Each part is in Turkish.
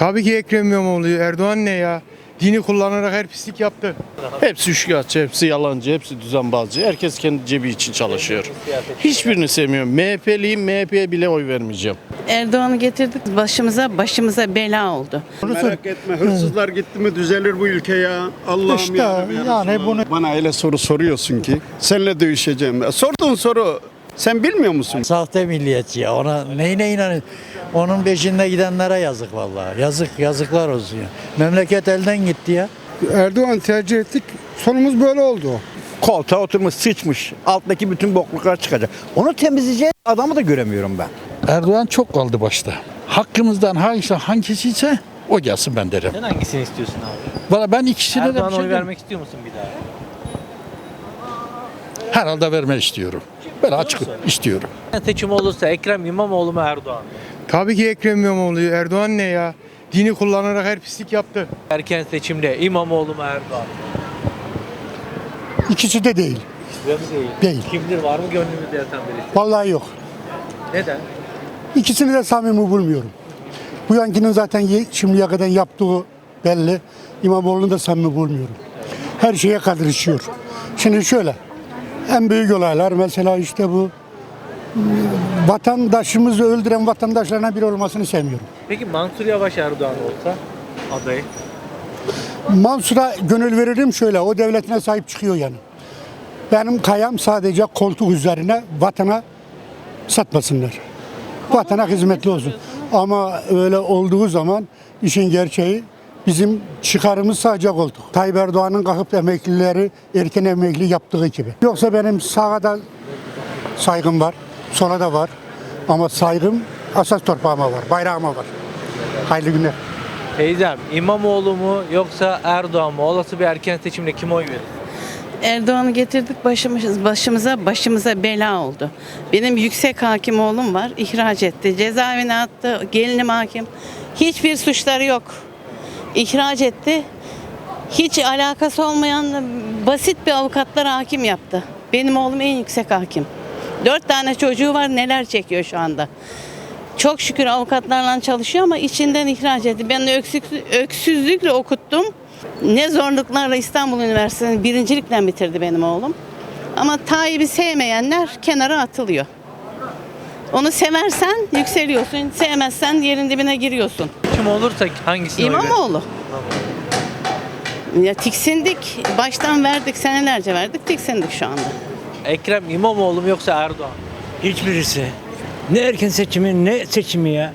Tabii ki Ekrem İmamoğlu. Erdoğan ne ya? Dini kullanarak her pislik yaptı. Hepsi üçkağıtçı, hepsi yalancı, hepsi düzenbazcı. Herkes kendi cebi için çalışıyor. Hiçbirini sevmiyorum. MHP'liyim, MHP'ye bile oy vermeyeceğim. Erdoğan'ı getirdik başımıza başımıza bela oldu. Merak etme hırsızlar gitti mi düzelir bu ülke ya. Allah'ım İşte ya yani bunu- Bana öyle soru soruyorsun ki seninle dövüşeceğim. Sorduğun soru sen bilmiyor musun? Sahte milliyetçi ya. Ona neyine inanın? Onun peşinde gidenlere yazık vallahi. Yazık yazıklar olsun ya. Memleket elden gitti ya. Erdoğan tercih ettik. Sonumuz böyle oldu. koltuğa oturmuş sıçmış. Alttaki bütün bokluklar çıkacak. Onu temizleyecek adamı da göremiyorum ben. Erdoğan çok kaldı başta. Hakkımızdan hangisi hangisi ise o gelsin ben derim. Sen hangisini istiyorsun abi? Valla ben ikisine de bir Erdoğan'a şey oy diyeyim. vermek istiyor musun bir daha? herhalde verme istiyorum. Ben açık istiyorum. Seçim olursa Ekrem İmamoğlu mu Erdoğan? mı? Tabii ki Ekrem İmamoğlu. Erdoğan ne ya? Dini kullanarak her pislik yaptı. Erken seçimde İmamoğlu mu Erdoğan? İkisi de değil. Yok değil. Değil. Kimdir var mı gönlümüzde yatan birisi? Vallahi yok. Neden? İkisini de samimi bulmuyorum. Bu yankinin zaten ye- şimdiye kadar yaptığı belli. İmamoğlu'nu da samimi bulmuyorum. Her şeye karışıyor. Şimdi şöyle. En büyük olaylar mesela işte bu vatandaşımızı öldüren vatandaşlarına bir olmasını sevmiyorum. Peki Mansur Yavaş Erdoğan olsa adayı? Mansur'a gönül veririm şöyle, o devletine sahip çıkıyor yani. Benim kayam sadece koltuk üzerine vatana satmasınlar. Vatana hizmetli olsun. Ama öyle olduğu zaman işin gerçeği bizim çıkarımız sadece koltuk. Tayyip Erdoğan'ın kalkıp emeklileri erken emekli yaptığı gibi. Yoksa benim sağa da saygım var, sola da var. Ama saygım asas torpağıma var, bayrağıma var. Hayırlı günler. Teyzem İmamoğlu mu yoksa Erdoğan mı? Olası bir erken seçimde kim oy verir? Erdoğan'ı getirdik başımız, başımıza başımıza bela oldu. Benim yüksek hakim oğlum var ihraç etti. Cezaevine attı. Gelinim hakim. Hiçbir suçları yok. İhraç etti. Hiç alakası olmayan basit bir avukatlar hakim yaptı. Benim oğlum en yüksek hakim. Dört tane çocuğu var neler çekiyor şu anda. Çok şükür avukatlarla çalışıyor ama içinden ihraç etti. Ben de öksüz- öksüzlükle okuttum. Ne zorluklarla İstanbul Üniversitesi'ni birincilikle bitirdi benim oğlum. Ama Tayyip'i sevmeyenler kenara atılıyor. Onu seversen yükseliyorsun, sevmezsen yerin dibine giriyorsun. Kim olursa hangisine? İmamoğlu. Ya tiksindik. Baştan verdik, senelerce verdik, tiksindik şu anda. Ekrem İmamoğlu mu yoksa Erdoğan? Hiçbirisi. Ne erken seçimi ne seçimi ya.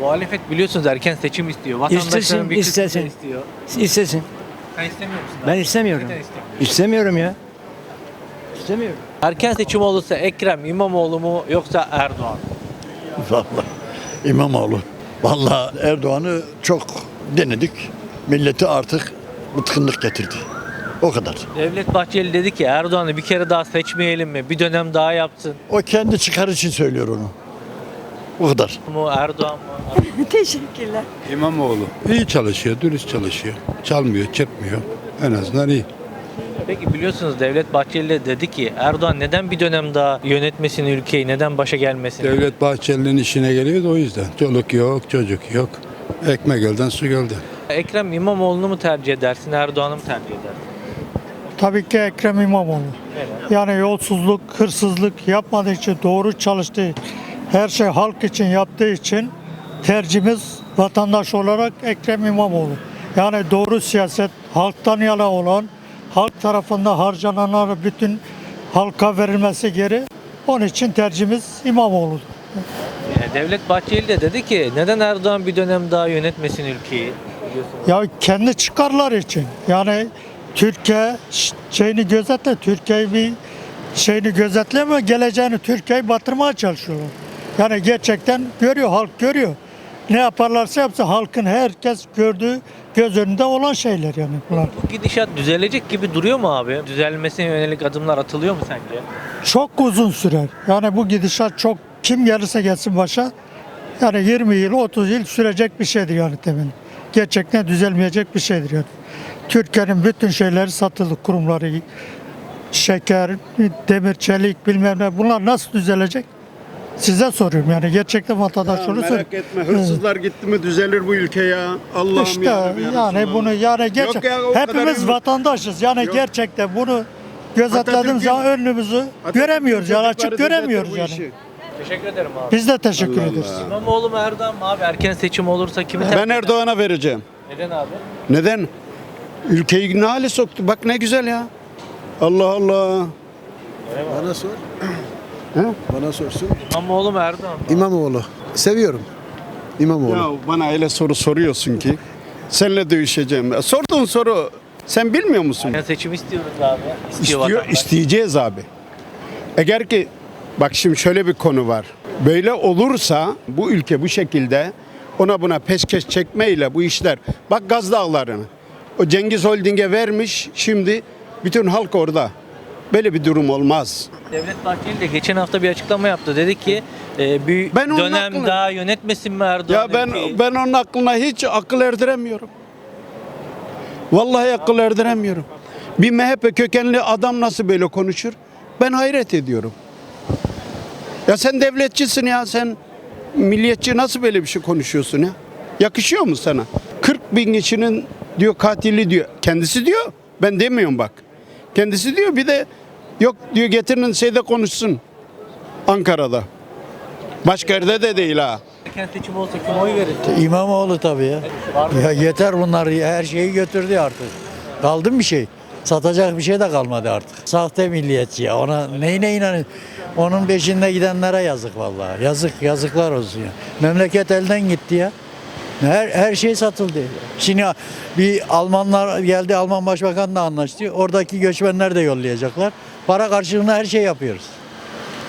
Muhalefet biliyorsunuz erken seçim istiyor. Vatandaşların İstesin, bir kısmı da istesin. istiyor. İstesin. Sen istemiyor musun? Ben istemiyorum. Neden istemiyorsun? İstemiyorum ya. İstemiyorum. Erken seçim olursa Ekrem İmamoğlu mu yoksa Erdoğan? mı? Vallahi İmamoğlu. Vallahi Erdoğan'ı çok denedik. Milleti artık bıtkınlık getirdi. O kadar. Devlet Bahçeli dedi ki Erdoğan'ı bir kere daha seçmeyelim mi? Bir dönem daha yapsın O kendi çıkar için söylüyor onu. O kadar. mu Erdoğan mı? Teşekkürler. İmamoğlu. İyi çalışıyor, dürüst çalışıyor. Çalmıyor, çırpmıyor. En azından iyi. Peki biliyorsunuz Devlet Bahçeli de dedi ki Erdoğan neden bir dönem daha yönetmesin ülkeyi? Neden başa gelmesin? Devlet Bahçeli'nin işine geliyor da o yüzden. Çoluk yok, çocuk yok. Ekmek elden su gölden. Ekrem İmamoğlu'nu mu tercih edersin, Erdoğan'ı mı tercih edersin? Tabii ki Ekrem İmamoğlu. Yani yolsuzluk, hırsızlık yapmadığı için, doğru çalıştığı, her şey halk için yaptığı için tercihimiz vatandaş olarak Ekrem İmamoğlu. Yani doğru siyaset, halktan yana olan, halk tarafında harcananlar bütün halka verilmesi geri. Onun için tercihimiz İmamoğlu. Yani Devlet Bahçeli de dedi ki neden Erdoğan bir dönem daha yönetmesin ülkeyi? Biliyorsunuz. Ya kendi çıkarları için. Yani Türkiye şeyini gözetle, Türkiye'yi bir şeyini gözetleme, geleceğini Türkiye'yi batırmaya çalışıyorlar. Yani gerçekten görüyor, halk görüyor. Ne yaparlarsa yapsın halkın herkes gördüğü göz önünde olan şeyler yani bunlar. Bu gidişat düzelecek gibi duruyor mu abi? Düzelmesine yönelik adımlar atılıyor mu sence? Çok uzun sürer. Yani bu gidişat çok kim gelirse gelsin başa yani 20 yıl 30 yıl sürecek bir şeydir yani temin. Gerçekten düzelmeyecek bir şeydir yani. Türkiye'nin bütün şeyleri satıldı kurumları şeker, demir, çelik bilmem ne bunlar nasıl düzelecek? Size soruyorum yani gerçekten vatandaş Ya şunu merak etme hırsızlar gitti mi düzelir bu ülke ya. Allah'ım İşte yarabbim ya yani bunu yani gerçek ya, kadar hepimiz vatandaşız yani Yok. gerçekten bunu gözetlediğimiz zaman önümüzü göremiyoruz yani açık göremiyoruz yani. işi. Teşekkür ederim abi. Biz de teşekkür Allah ederiz. Allah. İmamoğlu mu Erdoğan mı abi? Erken seçim olursa kimi tercih Ben eder? Erdoğan'a vereceğim. Neden abi? Neden? Ülkeyi ne hale soktu? Bak ne güzel ya. Allah Allah. Bana sor. He? Bana sorsun. İmamoğlu mu Erdoğan mı? İmamoğlu. Seviyorum. İmamoğlu. Ya bana öyle soru soruyorsun ki. Seninle dövüşeceğim. Ya Sorduğun soru sen bilmiyor musun? Erken seçim istiyoruz abi. İstiyor, İstiyor, vatandaş. isteyeceğiz abi. Eğer ki bak şimdi şöyle bir konu var. Böyle olursa bu ülke bu şekilde ona buna peşkeş çekmeyle bu işler. Bak Gaz Dağları'nı. O Cengiz Holding'e vermiş şimdi bütün halk orada. Böyle bir durum olmaz. Devlet Bahçeli de geçen hafta bir açıklama yaptı. Dedi ki e, bir Ben dönem aklını- daha yönetmesin mi Erdoğan? Ya ben ülkeyi? ben onun aklına hiç akıl erdiremiyorum. Vallahi akıl erdiremiyorum. Bir MHP kökenli adam nasıl böyle konuşur? Ben hayret ediyorum. Ya sen devletçisin ya sen milliyetçi nasıl böyle bir şey konuşuyorsun ya? Yakışıyor mu sana? 40 bin kişinin diyor katili diyor. Kendisi diyor. Ben demiyorum bak. Kendisi diyor bir de yok diyor getirin şeyde konuşsun. Ankara'da. Başka yerde de değil ha. Erken seçim olsa kim oy verir? İmamoğlu tabii ya. Ya yeter bunlar her şeyi götürdü artık. Kaldı mı bir şey? Satacak bir şey de kalmadı artık. Sahte milliyetçi ya. Ona neyine inanın? Onun peşinde gidenlere yazık vallahi. Yazık, yazıklar olsun ya. Memleket elden gitti ya. Her, her şey satıldı. Şimdi bir Almanlar geldi, Alman Başbakanla anlaştı. Oradaki göçmenler de yollayacaklar. Para karşılığında her şey yapıyoruz.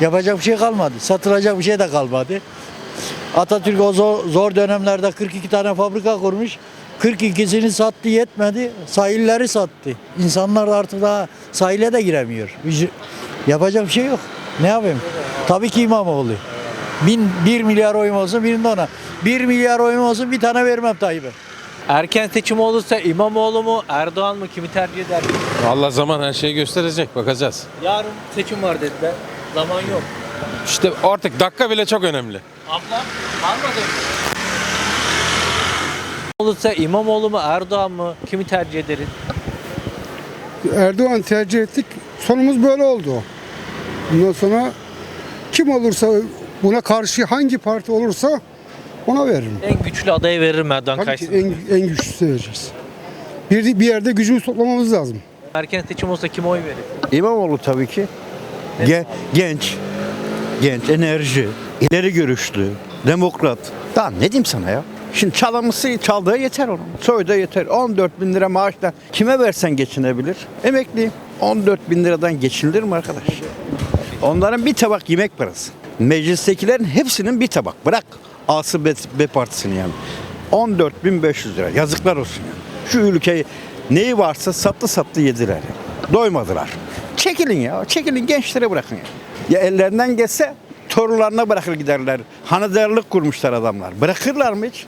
Yapacak bir şey kalmadı. Satılacak bir şey de kalmadı. Atatürk o zor, zor dönemlerde 42 tane fabrika kurmuş. 42'sini sattı yetmedi. Sahilleri sattı. İnsanlar da artık daha sahile de giremiyor. Yapacak bir şey yok. Ne yapayım? Tabii ki İmamoğlu. Bin, bir milyar oyum olsun birinde ona. Bir milyar oyum olsun bir tane vermem Tayyip'e. Erken seçim olursa İmamoğlu mu Erdoğan mı kimi tercih eder? Allah zaman her şeyi gösterecek bakacağız. Yarın seçim var dediler. Zaman yok. İşte artık dakika bile çok önemli. Abla almadı. Olursa İmamoğlu mu Erdoğan mı kimi tercih ederiz? Erdoğan tercih ettik. Sonumuz böyle oldu. Bundan sonra kim olursa buna karşı hangi parti olursa ona veririm. En güçlü adayı veririm Erdoğan Tabii ki karşısında. en, en güçlüsü vereceğiz. Bir, bir yerde gücümüzü toplamamız lazım. Erken seçim olsa kim oy verir? İmamoğlu tabii ki. Ge- genç, genç, enerji, ileri görüşlü, demokrat. Daha ne diyeyim sana ya? Şimdi çalınması çaldığı yeter onun. Soyda yeter. 14 bin lira maaşla kime versen geçinebilir? Emekliyim. 14 bin liradan geçinilir mi arkadaş? Onların bir tabak yemek parası. Meclistekilerin hepsinin bir tabak. Bırak A'sı B, partisini yani. 14.500 lira. Yazıklar olsun yani. Şu ülkeyi neyi varsa sattı sattı yediler. Yani. Doymadılar. Çekilin ya. Çekilin gençlere bırakın ya. Ya ellerinden geçse torunlarına bırakır giderler. Hanedarlık kurmuşlar adamlar. Bırakırlar mı hiç?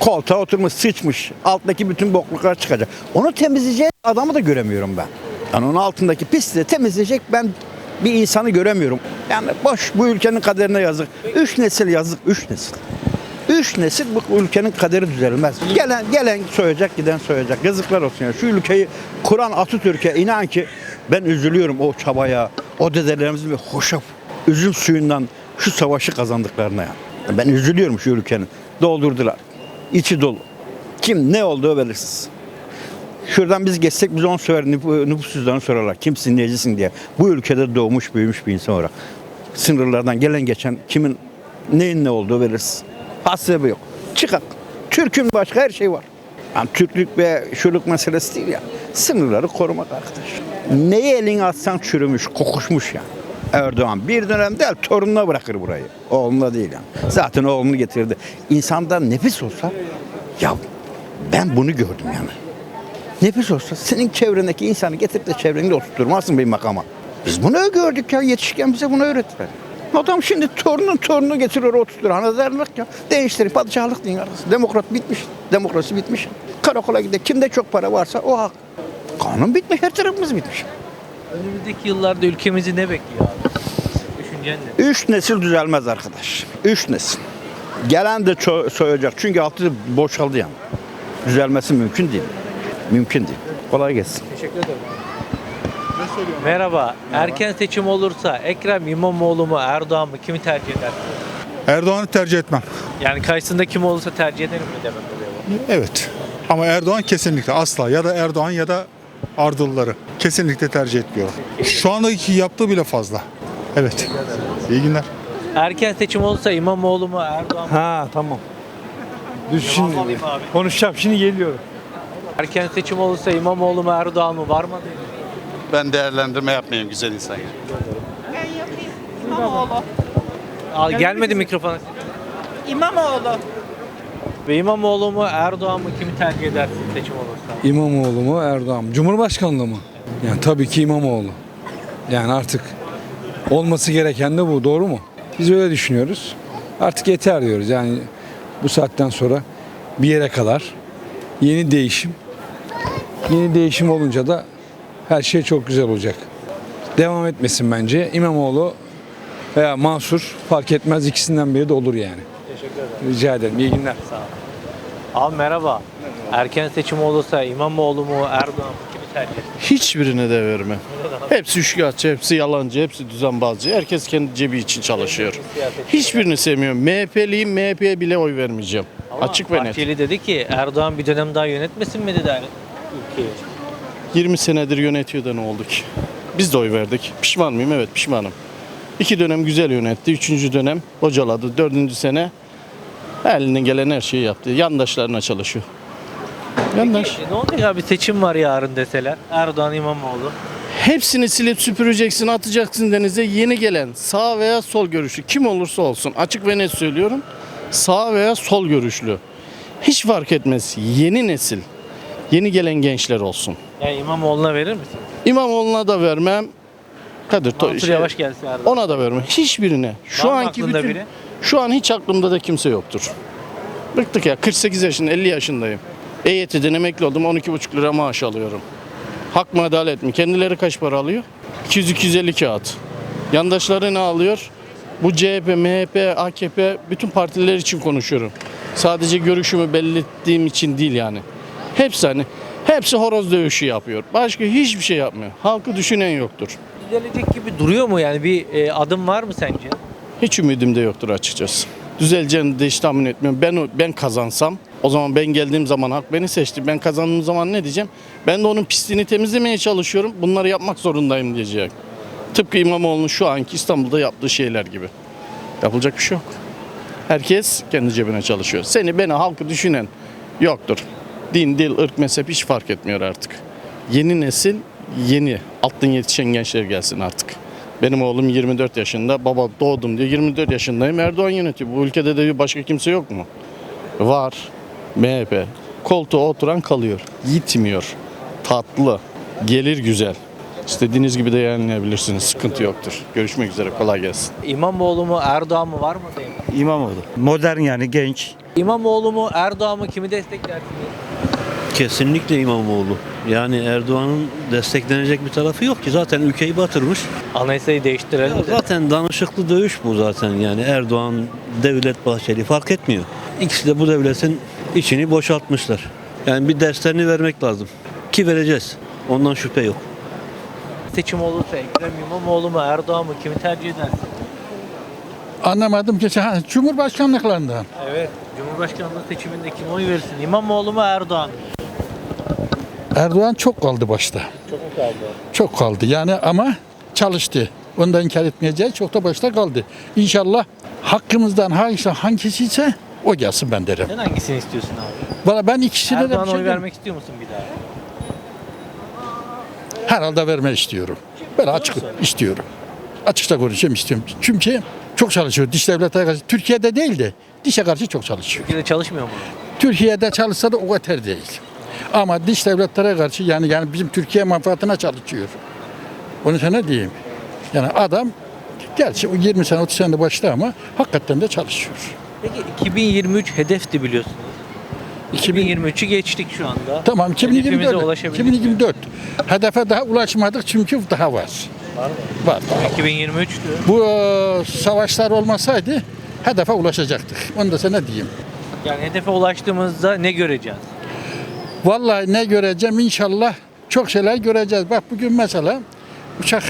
Koltuğa oturmuş, sıçmış. Alttaki bütün bokluklar çıkacak. Onu temizleyecek adamı da göremiyorum ben. Yani onun altındaki pisliği temizleyecek ben bir insanı göremiyorum. Yani boş bu ülkenin kaderine yazık. Üç nesil yazık, üç nesil. Üç nesil bu ülkenin kaderi düzelmez. Gelen gelen soyacak, giden soyacak. Yazıklar olsun ya. Şu ülkeyi kuran Atatürk'e inan ki ben üzülüyorum o çabaya, o dedelerimizin ve hoşaf üzüm suyundan şu savaşı kazandıklarına ya. Ben üzülüyorum şu ülkenin. Doldurdular. İçi dolu. Kim ne olduğu belirsiz. Şuradan biz geçsek biz onu söyler, nüf- nüfus sorarlar. Kimsin, necisin diye. Bu ülkede doğmuş, büyümüş bir insan olarak. Sınırlardan gelen geçen kimin neyin ne olduğu belirsiz. Hasebe yok. Çıkak. Türk'ün başka her şey var. Yani Türklük ve şuluk meselesi değil ya. Sınırları korumak arkadaş. Neyi elin atsan çürümüş, kokuşmuş ya. Erdoğan bir dönem değil torununa bırakır burayı. Oğluna değil yani. Zaten oğlunu getirdi. İnsandan nefis olsa ya ben bunu gördüm yani. Nefis olsa senin çevrendeki insanı getirip de çevrende oturtturmazsın bir makama. Biz bunu gördük ya yetişken bize bunu öğrettiler. Adam şimdi torunun torununu getiriyor oturtuyor. Hanedarlık ya. Değiştirin padişahlık deyin arası. Demokrat bitmiş. Demokrasi bitmiş. Karakola gidiyor. Kimde çok para varsa o hak. Kanun bitmiş. Her tarafımız bitmiş. Önümüzdeki yıllarda ülkemizi ne bekliyor abi? Düşüncen ne? Üç nesil düzelmez arkadaş. Üç nesil. Gelen de soyacak. Çünkü altı boşaldı yani. Düzelmesi mümkün değil. Mümkün değil. Kolay gelsin. Merhaba. Erken seçim olursa Ekrem İmamoğlu mu Erdoğan mı kimi tercih eder? Erdoğan'ı tercih etmem. Yani karşısında kim olursa tercih ederim mi demek oluyor bu? Evet. Ama Erdoğan kesinlikle asla ya da Erdoğan ya da Ardılları kesinlikle tercih etmiyorum. Şu andaki yaptığı bile fazla. Evet. İyi günler. Erken seçim olursa İmamoğlu mu Erdoğan mı? Ha tamam. Alayım abi. konuşacağım şimdi geliyorum. Erken seçim olursa İmamoğlu mu Erdoğan mı var mı? Ben değerlendirme yapmayayım güzel insan ya. Al, gelmedi mikrofona. İmamoğlu. Ve İmamoğlu mu Erdoğan mı kimi tercih edersin seçim olursa? İmamoğlu mu Erdoğan mı? Cumhurbaşkanlığı mı? Yani tabii ki İmamoğlu. Yani artık olması gereken de bu doğru mu? Biz öyle düşünüyoruz. Artık yeter diyoruz. Yani bu saatten sonra bir yere kadar yeni değişim. Yeni değişim olunca da her şey çok güzel olacak. Devam etmesin bence. İmamoğlu veya Mansur fark etmez ikisinden biri de olur yani. Teşekkür ederim. Rica ederim. İyi günler. Abi merhaba. Erken seçim olursa İmamoğlu mu Erdoğan mı kimi tercih edersin? Hiçbirine de vermem. Hepsi üçkağıtçı, hepsi yalancı, hepsi düzenbazcı. Herkes kendi cebi için çalışıyor. Hiçbirini sevmiyorum. MHP'liyim, MHP'ye bile oy vermeyeceğim. Ama Açık ve net. Bahçeli dedi ki Erdoğan bir dönem daha yönetmesin mi dedi ülkeyi. 20 senedir yönetiyor da ne oldu ki? Biz de oy verdik. Pişman mıyım? Evet pişmanım. İki dönem güzel yönetti. Üçüncü dönem bocaladı. Dördüncü sene elinden gelen her şeyi yaptı. Yandaşlarına çalışıyor. Yandaş. E ne olacak abi seçim var yarın deseler. Erdoğan İmamoğlu. Hepsini silip süpüreceksin, atacaksın denize. Yeni gelen sağ veya sol görüşlü kim olursa olsun açık ve net söylüyorum. Sağ veya sol görüşlü. Hiç fark etmez. Yeni nesil, yeni gelen gençler olsun. Yani İmamoğlu'na verir misin? İmamoğlu'na da vermem. Kadir Mansur şey, Yavaş gelse Erdoğan. ona da vermem. Hiçbirine. Şu Var mı anki aklında bütün biri? şu an hiç aklımda da kimse yoktur. Bıktık ya 48 yaşında 50 yaşındayım. EYT'den emekli oldum 12,5 lira maaş alıyorum. Hak mı adalet mi? Kendileri kaç para alıyor? 200-250 kağıt. Yandaşları ne alıyor? Bu CHP, MHP, AKP bütün partiler için konuşuyorum. Sadece görüşümü belli ettiğim için değil yani. Hepsi hani hepsi horoz dövüşü yapıyor. Başka hiçbir şey yapmıyor. Halkı düşünen yoktur. Düzelecek gibi duruyor mu yani bir e, adım var mı sence? Hiç ümidim de yoktur açıkçası. Düzeleceğini de hiç tahmin etmiyorum. Ben ben kazansam o zaman ben geldiğim zaman halk beni seçti. Ben kazandığım zaman ne diyeceğim? Ben de onun pisliğini temizlemeye çalışıyorum. Bunları yapmak zorundayım diyecek. Tıpkı İmamoğlu'nun şu anki İstanbul'da yaptığı şeyler gibi. Yapılacak bir şey yok. Herkes kendi cebine çalışıyor. Seni beni halkı düşünen yoktur. Din, dil, ırk, mezhep hiç fark etmiyor artık. Yeni nesil, yeni alttan yetişen gençler gelsin artık. Benim oğlum 24 yaşında. Baba doğdum diyor. 24 yaşındayım. Erdoğan yönetiyor. Bu ülkede de bir başka kimse yok mu? Var. MHP. Koltuğa oturan kalıyor. Gitmiyor. Tatlı. Gelir güzel. İstediğiniz gibi de yayınlayabilirsiniz. Sıkıntı yoktur. Görüşmek üzere. Kolay gelsin. İmamoğlu mu Erdoğan mı var mı adayım? İmamoğlu. Modern yani genç. İmamoğlu mu Erdoğan mı kimi desteklersiniz? Kesinlikle İmamoğlu. Yani Erdoğan'ın desteklenecek bir tarafı yok ki. Zaten ülkeyi batırmış. Anayasayı değiştirelim Ya de. zaten danışıklı dövüş bu zaten yani. Erdoğan, Devlet Bahçeli fark etmiyor. İkisi de bu devletin içini boşaltmışlar. Yani bir derslerini vermek lazım. Ki vereceğiz. Ondan şüphe yok. Seçim olursa Ekrem İmamoğlu mu Erdoğan mı kimi tercih edersin? Anlamadım ki ha, Cumhurbaşkanlıklarından. Evet. Cumhurbaşkanlığı seçiminde kim oy verirsin? İmamoğlu mu Erdoğan mı? Erdoğan çok kaldı başta. Çok mu kaldı? Çok kaldı yani ama çalıştı. Onu da inkar etmeyeceğiz. Çok da başta kaldı. İnşallah hakkımızdan hangisi hangisi ise o gelsin ben derim. Sen hangisini istiyorsun abi? Valla ben ikisine de bir Erdoğan'a şey oy diyeyim. vermek istiyor musun bir daha? Herhalde verme istiyorum. Böyle açık istiyorum. Açıkça konuşayım istiyorum. Çünkü çok çalışıyor. Diş devlete karşı. Türkiye'de değil de dişe karşı çok çalışıyor. Türkiye'de çalışmıyor mu? Türkiye'de çalışsa da o yeter değil. Ama diş devletlere karşı yani yani bizim Türkiye menfaatine çalışıyor. Onu sana diyeyim. Yani adam gerçi o 20 sene 30 sene başta ama hakikaten de çalışıyor. Peki 2023 hedefti biliyorsunuz. 2000 2023'ü geçtik şu anda. Tamam Hedefimize 2024. ulaşabildik mi? 2024. Hedefe daha ulaşmadık çünkü daha var. Var. 2023'tü. Bu e, savaşlar olmasaydı hedefe ulaşacaktık. Onu da sana diyeyim. Yani hedefe ulaştığımızda ne göreceğiz? Vallahi ne göreceğim inşallah çok şeyler göreceğiz. Bak bugün mesela uçak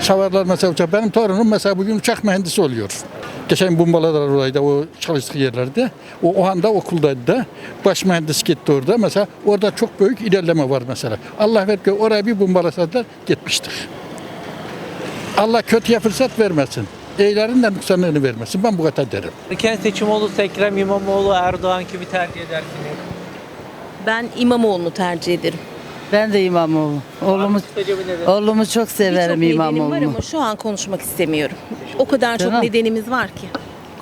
savarlar mesela uçak. Benim torunum mesela bugün uçak mühendisi oluyor. Geçen bombaladılar orayı da o çalıştığı yerlerde. O, o anda okuldaydı da. Baş mühendis gitti orada. Mesela orada çok büyük ilerleme var mesela. Allah ver ki oraya bir bombalasalar gitmiştik. Allah kötüye fırsat vermesin. İyilerin de nüksanını vermesin. Ben bu kadar derim. Erken seçim olursa Ekrem İmamoğlu, Erdoğan kimi tercih edersiniz? Ben İmamoğlu'nu tercih ederim. Ben de İmamoğlu. Oğlumu, oğlumu çok severim Birçok nedenim var İmamoğlu'nu. ama şu an konuşmak istemiyorum. O kadar çok Tamam. nedenimiz var ki.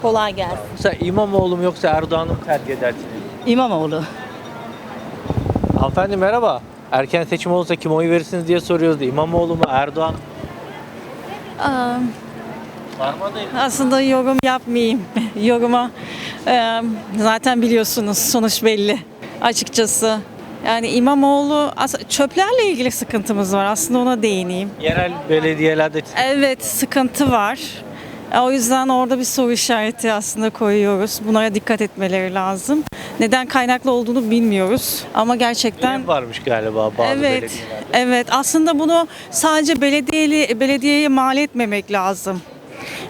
Kolay gelsin. Mesela İmamoğlu mu yoksa Erdoğan'ı mı tercih edersiniz? İmamoğlu. Hanımefendi merhaba. Erken seçim olursa kime oy verirsiniz diye soruyoruz. İmamoğlu mu, Erdoğan mı? Adayım? Aslında yorum yapmayayım. Yoruma e, zaten biliyorsunuz sonuç belli açıkçası. Yani İmamoğlu çöplerle ilgili sıkıntımız var. Aslında ona değineyim. Yerel belediyelerde Evet sıkıntı var. E, O yüzden orada bir soru işareti aslında koyuyoruz. Bunlara dikkat etmeleri lazım. Neden kaynaklı olduğunu bilmiyoruz. Ama gerçekten görev varmış galiba bazı Evet, belediyelerde. evet. Aslında bunu sadece belediyeli belediyeye mal etmemek lazım.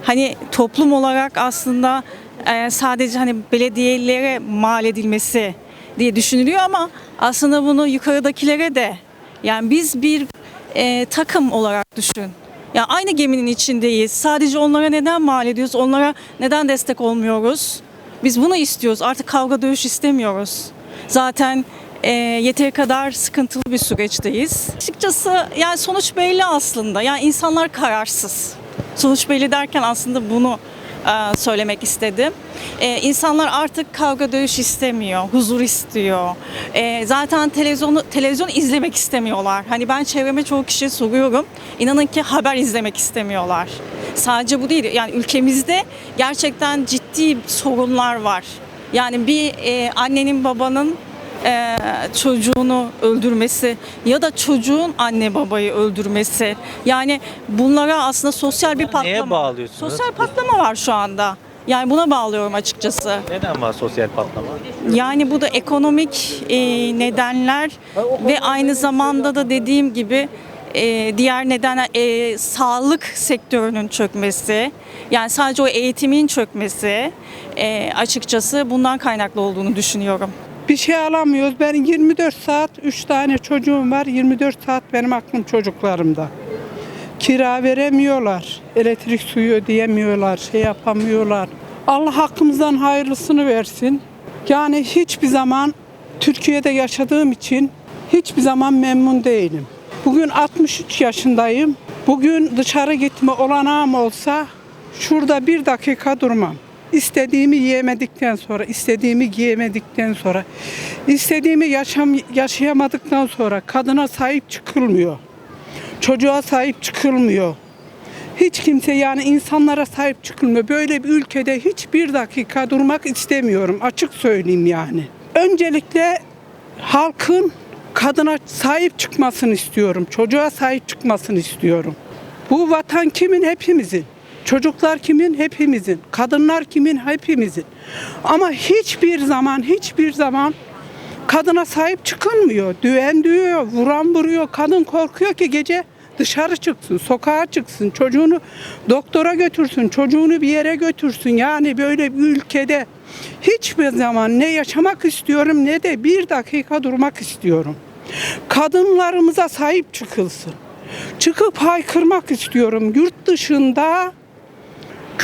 Hani toplum olarak aslında e, sadece hani belediyelere mal edilmesi diye düşünülüyor ama aslında bunu yukarıdakilere de yani biz bir e, takım olarak düşün. Ya aynı geminin içindeyiz. Sadece onlara neden mal ediyoruz? Onlara neden destek olmuyoruz? Biz bunu istiyoruz. Artık kavga dövüş istemiyoruz. Zaten e, yeteri kadar sıkıntılı bir süreçteyiz. Açıkçası yani sonuç belli aslında. Yani insanlar kararsız. Sonuç belli derken aslında bunu söylemek istedim. E, insanlar artık kavga dövüş istemiyor, huzur istiyor. E, zaten televizyonu televizyon izlemek istemiyorlar. Hani ben çevreme çoğu kişiye soruyorum. İnanın ki haber izlemek istemiyorlar. Sadece bu değil. Yani ülkemizde gerçekten ciddi sorunlar var. Yani bir e, annenin babanın e, çocuğunu öldürmesi ya da çocuğun anne babayı öldürmesi. Yani bunlara aslında sosyal bir patlama. Neye bağlıyorsunuz? Sosyal patlama var şu anda. Yani buna bağlıyorum açıkçası. Neden var sosyal patlama? Yani bu da ekonomik e, nedenler ve aynı zamanda da dediğim gibi e, diğer nedenler e, sağlık sektörünün çökmesi. Yani sadece o eğitimin çökmesi e, açıkçası bundan kaynaklı olduğunu düşünüyorum. Bir şey alamıyoruz. Ben 24 saat 3 tane çocuğum var. 24 saat benim aklım çocuklarımda. Kira veremiyorlar. Elektrik suyu ödeyemiyorlar. Şey yapamıyorlar. Allah hakkımızdan hayırlısını versin. Yani hiçbir zaman Türkiye'de yaşadığım için hiçbir zaman memnun değilim. Bugün 63 yaşındayım. Bugün dışarı gitme olanağım olsa şurada bir dakika durmam. İstediğimi yiyemedikten sonra, istediğimi giyemedikten sonra, istediğimi yaşam, yaşayamadıktan sonra kadına sahip çıkılmıyor. Çocuğa sahip çıkılmıyor. Hiç kimse yani insanlara sahip çıkılmıyor. Böyle bir ülkede hiçbir dakika durmak istemiyorum. Açık söyleyeyim yani. Öncelikle halkın kadına sahip çıkmasını istiyorum. Çocuğa sahip çıkmasını istiyorum. Bu vatan kimin? Hepimizin. Çocuklar kimin? Hepimizin. Kadınlar kimin? Hepimizin. Ama hiçbir zaman, hiçbir zaman kadına sahip çıkılmıyor. Düven düğüyor, vuran vuruyor. Kadın korkuyor ki gece dışarı çıksın, sokağa çıksın, çocuğunu doktora götürsün, çocuğunu bir yere götürsün. Yani böyle bir ülkede hiçbir zaman ne yaşamak istiyorum ne de bir dakika durmak istiyorum. Kadınlarımıza sahip çıkılsın. Çıkıp haykırmak istiyorum. Yurt dışında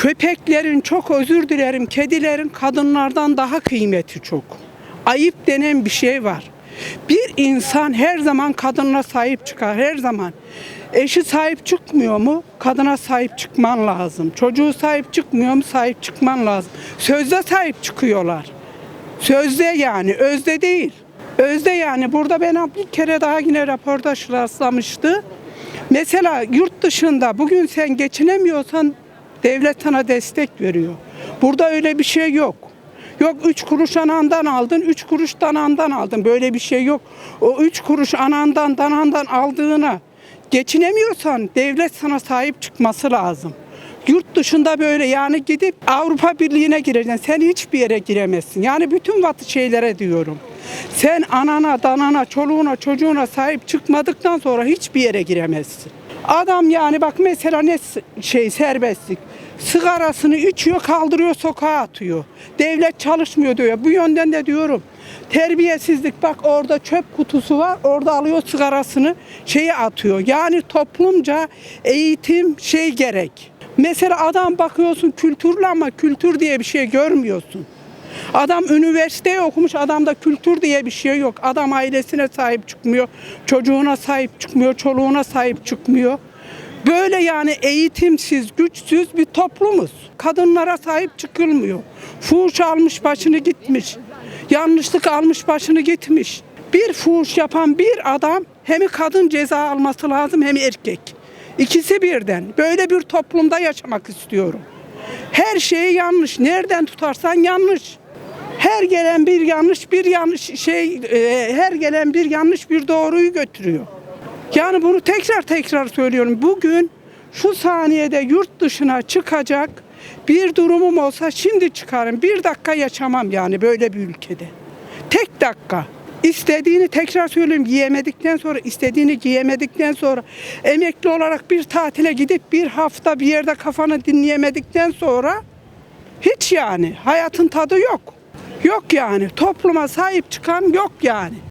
köpeklerin çok özür dilerim kedilerin kadınlardan daha kıymeti çok. Ayıp denen bir şey var. Bir insan her zaman kadına sahip çıkar her zaman. Eşi sahip çıkmıyor mu? Kadına sahip çıkman lazım. Çocuğu sahip çıkmıyor mu? Sahip çıkman lazım. Sözde sahip çıkıyorlar. Sözde yani, özde değil. Özde yani burada ben bir kere daha yine röportaj rastlamıştı. Mesela yurt dışında bugün sen geçinemiyorsan devlet sana destek veriyor. Burada öyle bir şey yok. Yok üç kuruş anandan aldın, üç kuruş danandan aldın. Böyle bir şey yok. O üç kuruş anandan danandan aldığına geçinemiyorsan devlet sana sahip çıkması lazım. Yurt dışında böyle yani gidip Avrupa Birliği'ne gireceksin. Sen hiçbir yere giremezsin. Yani bütün batı şeylere diyorum. Sen anana, danana, çoluğuna, çocuğuna sahip çıkmadıktan sonra hiçbir yere giremezsin. Adam yani bak mesela ne şey serbestlik. Sigarasını içiyor, kaldırıyor, sokağa atıyor. Devlet çalışmıyor diyor. Bu yönden de diyorum. Terbiyesizlik bak orada çöp kutusu var. Orada alıyor sigarasını şeye atıyor. Yani toplumca eğitim şey gerek. Mesela adam bakıyorsun kültürlü ama kültür diye bir şey görmüyorsun. Adam üniversite okumuş, adamda kültür diye bir şey yok. Adam ailesine sahip çıkmıyor, çocuğuna sahip çıkmıyor, çoluğuna sahip çıkmıyor. Böyle yani eğitimsiz, güçsüz bir toplumuz. Kadınlara sahip çıkılmıyor. Fuhuş almış başını gitmiş. Yanlışlık almış başını gitmiş. Bir fuhuş yapan bir adam hem kadın ceza alması lazım hem erkek. İkisi birden. Böyle bir toplumda yaşamak istiyorum. Her şey yanlış. Nereden tutarsan yanlış. Her gelen bir yanlış bir yanlış şey e, her gelen bir yanlış bir doğruyu götürüyor. Yani bunu tekrar tekrar söylüyorum. Bugün şu saniyede yurt dışına çıkacak bir durumum olsa şimdi çıkarım. Bir dakika yaşamam yani böyle bir ülkede. Tek dakika. İstediğini tekrar söyleyeyim giyemedikten sonra istediğini giyemedikten sonra emekli olarak bir tatile gidip bir hafta bir yerde kafanı dinleyemedikten sonra hiç yani hayatın tadı yok. Yok yani topluma sahip çıkan yok yani.